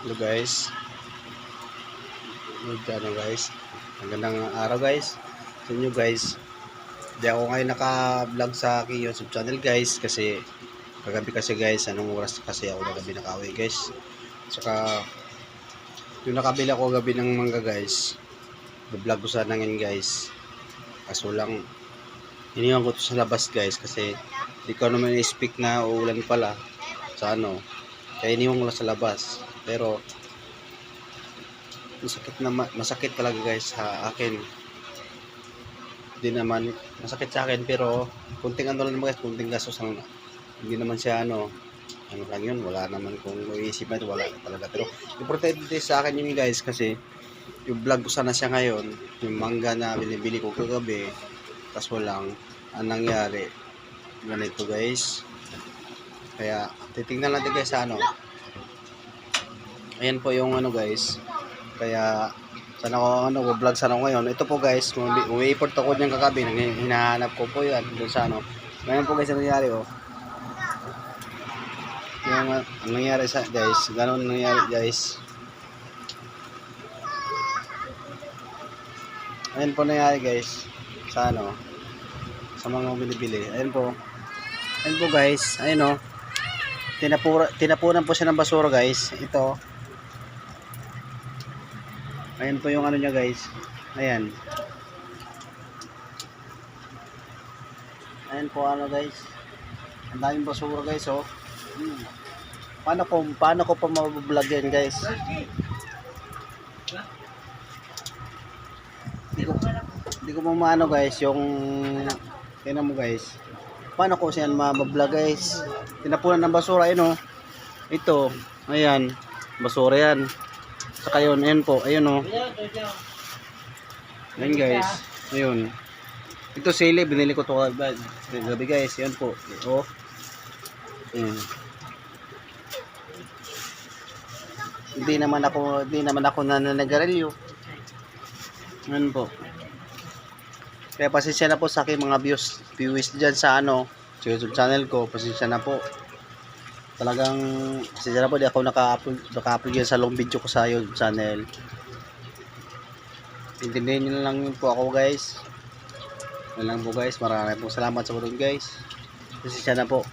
Hello guys. Good ano guys. Magandang araw guys. Sa inyo guys. Hindi ako ngayon naka-vlog sa aking YouTube channel guys kasi kagabi kasi guys anong oras kasi ako kagabi nakauwi guys. Saka yung nakabila ko gabi ng mangga guys. Vlog ko sana ngayon guys. Kaso lang iniwan ko to sa labas guys kasi di ko naman i-speak na uulan pala sa ano kaya iniwan ko lang sa labas. Pero masakit na masakit talaga guys sa akin. Hindi naman masakit sa akin pero kunting ano lang guys kunting gastos lang. Hindi naman siya ano ano lang yun wala naman kung iisip na ito wala talaga. Pero importante sa akin yun guys kasi yung vlog ko sana siya ngayon. Yung mangga na binibili ko kagabi kaso lang ang nangyari? Ganito guys kaya titingnan natin guys sa ano. Ayan po yung ano guys. Kaya sana ko ano vlog sana ko ngayon. Ito po guys umi-import ako niyan kagabi hinahanap ko po yan doon sa ano. Ngayon po guys ang nangyari oh. Yung uh, ang nangyari sa guys ganun ang nangyari guys. Ayan po nangyari guys sa ano sa mga binibili. Ayan po. Ayan po guys. Ayan oh tinapura, tinapunan po siya ng basura guys. Ito. Ayan po yung ano niya guys. Ayan. Ayan po ano guys. Ang daming basura guys oh. Hmm. paano ko paano ko pa mabablog yan guys? Hindi ko hindi ko pa maano guys yung tingnan mo guys. Paano ko siya mabablog guys tinapunan ng basura ayun oh ito ayan. Basura yan. Saka yun ayun po ayun oh ayun guys. Ayun. Ito sili. Binili ko to gabi guys. Yan po. Oh ayun hindi naman ako hindi naman ako nananagarelyo yan po. Kaya pasensya na po sa aking mga views views dyan sa ano sa YouTube channel ko. Pasensya na po. Talagang pasensya na po. Di ako naka-upload yan sa long video ko sa YouTube channel. Intindihin nyo lang po ako guys. Yun lang po guys. Maraming po salamat sa panood guys. Pasensya na po